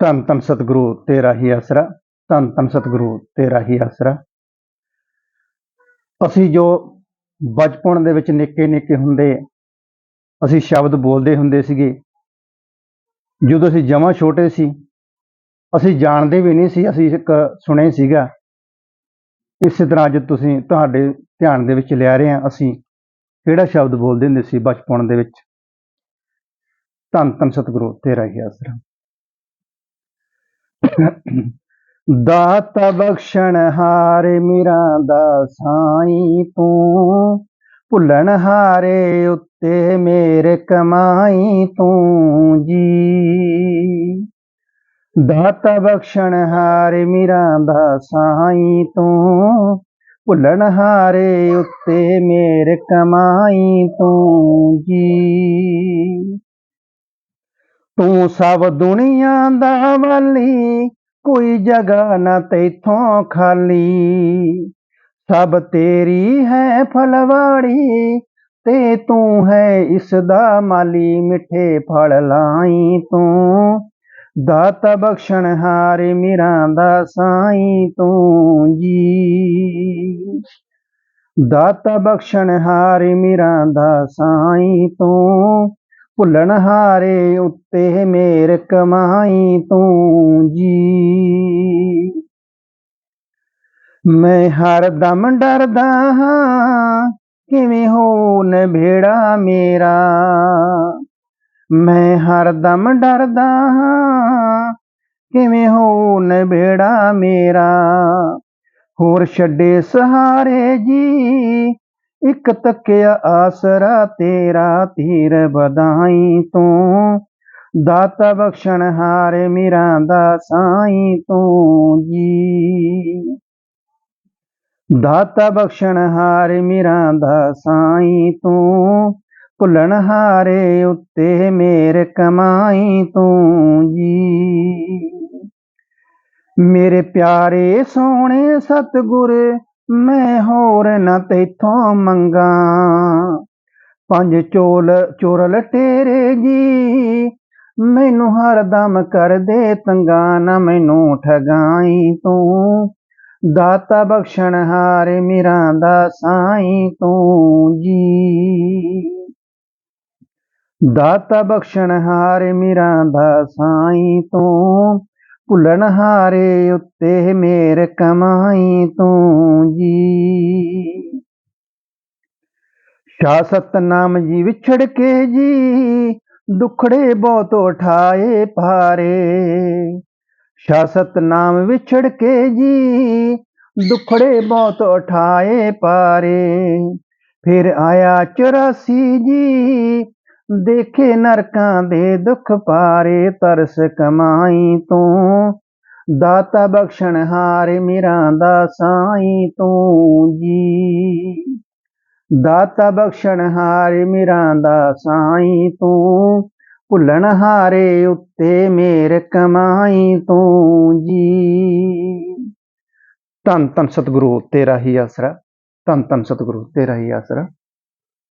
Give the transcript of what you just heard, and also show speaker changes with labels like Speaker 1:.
Speaker 1: ਧੰਨ ਧੰਨ ਸਤਿਗੁਰੂ, ਤੇਰਾ ਹੀ ਆਸਰਾ। ਧੰਨ ਧੰਨ ਸਤਿਗੁਰੂ, ਤੇਰਾ ਹੀ ਆਸਰਾ। ਅਸੀਂ ਜੋ ਬਚਪਨ ਦੇ ਵਿੱਚ ਨਿੱਕੇ ਨਿੱਕੇ ਹੁੰਦੇ ਅਸੀਂ ਸ਼ਬਦ ਬੋਲਦੇ ਹੁੰਦੇ ਸੀਗੇ। ਜਦੋਂ ਅਸੀਂ ਜਮਾਂ ਛੋਟੇ ਸੀ, ਅਸੀਂ ਜਾਣਦੇ ਵੀ ਨਹੀਂ ਸੀ, ਅਸੀਂ ਇੱਕ ਸੁਣੇ ਸੀਗਾ। ਇਸੇ ਤਰ੍ਹਾਂ ਅੱਜ ਤੁਸੀਂ ਤੁਹਾਡੇ ਧਿਆਨ ਦੇ ਵਿੱਚ ਲਿਆ ਰਹੇ ਹਾਂ, ਅਸੀਂ ਕਿਹੜਾ ਸ਼ਬਦ ਬੋਲਦੇ ਹੁੰਦੇ ਸੀ ਬਚਪਨ ਦੇ ਵਿੱਚ? ਧੰਨ ਧੰਨ ਸਤਿਗੁਰੂ, ਤੇਰਾ ਹੀ ਆਸਰਾ। ਦਾਤ ਬਖਸ਼ਣ ਹਾਰੇ ਮੀਰਾਂ ਦਾ ਸਾਈਂ ਤੂੰ, ਭੁੱਲਣ ਹਾਰੇ ਉੱਤੇ ਮੇਰੇ ਕਮਾਈ ਤੂੰ ਜੀ। ਦਾਤ ਬਖਸ਼ਣ ਹਾਰੇ ਮੀਰਾਂ ਦਾ ਸਾਈਂ ਤੂੰ, ਭੁੱਲਣ ਹਾਰੇ ਉੱਤੇ ਮੇਰੇ ਕਮਾਈ ਤੂੰ ਜੀ। ਤੂੰ ਸਭ ਦੁਨੀਆ ਦਾ ਵਾਲੀ, ਕੋਈ ਜਗ੍ਹਾ ਨਾ ਤੇਥੋਂ ਖਾਲੀ। ਸਭ ਤੇਰੀ ਹੈ ਫਲਵਾੜੀ, ਤੇ ਤੂੰ ਹੈ ਇਸ ਦਾ ਮਾਲੀ, ਮਿੱਠੇ ਫਲ ਲਾਈ ਤੂੰ। ਦਾਤਾ ਬਖਸ਼ਣ ਹਾਰੇ ਮੀਰਾਂ ਦਾ ਸਾਈਂ ਤੂੰ, ਜੀ। ਦਾਤਾ ਬਖਸ਼ਣ ਹਾਰੇ ਮੀਰਾਂ ਦਾ ਸਾਈਂ ਤੂੰ। ਭੁੱਲਣ ਹਾਰੇ ਉੱਤੇ ਮੇਰ ਕਮਾਈ ਤੂੰ ਜੀ। ਮੈਂ ਹਰ ਦਮ ਡਰਦਾ ਹਾਂ, ਕਿਵੇਂ ਹੋਣ ਨਭੇੜਾ ਮੇਰਾ। ਮੈਂ ਹਰ ਦਮ ਡਰਦਾ ਹਾਂ, ਕਿਵੇਂ ਹੋਣ ਨਭੇੜਾ ਮੇਰਾ। ਹੋਰ ਛੱਡੇ ਸਹਾਰੇ ਜੀ ਇੱਕ ਤੱਕਿਆ ਆਸਰਾ ਤੇਰਾ ਤੀਰ ਵਧਾਈ ਤੂੰ। ਦਾਤਾ ਬਖਸ਼ਣ ਹਾਰੇ ਮੀਰਾਂ ਦਾ ਸਾਈ ਤੂੰ ਜੀ। ਦਾਤਾ ਬਖਸ਼ਣ ਹਾਰੇ ਮੀਰਾਂ ਦਾ ਸਾਈਂ ਤੂੰ। ਭੁੱਲਣ ਹਾਰੇ ਉੱਤੇ ਮੇਰ ਕਮਾਈ ਤੂੰ ਜੀ। ਮੇਰੇ ਪਿਆਰੇ ਸੋਹਣੇ ਸਤਿਗੁਰ ਮੈਂ ਹੋਰ ਨਾ ਤੇਥੋਂ ਮੰਗਾ। ਪੰਜ ਚੋਲ, ਚੋਰਲ ਤੇਰੇ ਜੀ, ਮੈਨੂੰ ਹਰਦਮ ਕਰਦੇ ਤੰਗਾ, ਨਾ ਮੈਨੂੰ ਠਗਾਈ ਤੂੰ। ਦਾਤਾ ਬਖਸ਼ਣ ਹਾਰੇ ਮੀਰਾਂ ਦਾ ਸਾਈਂ ਤੂੰ ਜੀ। ਦਾਤਾ ਬਖਸ਼ਣ ਹਾਰੇ ਮੀਰਾਂ ਦਾ ਸਾਈਂ ਤੂੰ। ਭੁੱਲਣ ਹਾਰੇ ਉੱਤੇ ਮੇਰ ਕਮਾਈ ਤੂੰ ਜੀ। ਸ਼ਾ ਸਤਨਾਮ ਜੀ ਵਿਛੜ ਕੇ ਜੀ, ਦੁਖੜੇ ਬਹੁਤ ਉਠਾਏ ਭਾਰੇ। ਸ਼ਾ ਸਤਨਾਮ ਵਿਛੜ ਕੇ ਜੀ, ਦੁਖੜੇ ਬਹੁਤ ਉਠਾਏ ਪਾਰੇ ਫਿਰ ਆਇਆ 84 ਜੀ ਦੇਖੇ ਨਰਕਾਂ ਦੇ ਦੁੱਖ ਪਾਰੇ, ਤਰਸ ਕਮਾਈ ਤੂੰ। ਦਾਤਾ ਬਖਸ਼ਣ ਹਾਰੇ ਮੀਰਾਂ ਦਾ ਸਾਈਂ ਤੂੰ ਜੀ। ਦਾਤਾ ਬਖਸ਼ਣ ਹਾਰੇ ਮੀਰਾਂ ਦਾ ਸਾਈਂ ਤੂੰ। ਭੁੱਲਣ ਹਾਰੇ ਉੱਤੇ ਮੇਰ ਕਮਾਈ ਤੂੰ ਜੀ। ਧੰਨ ਧੰਨ ਸਤਿਗੁਰੂ, ਤੇਰਾ ਹੀ ਆਸਰਾ। ਧੰਨ ਧੰਨ ਸਤਿਗੁਰੂ, ਤੇਰਾ ਹੀ ਆਸਰਾ।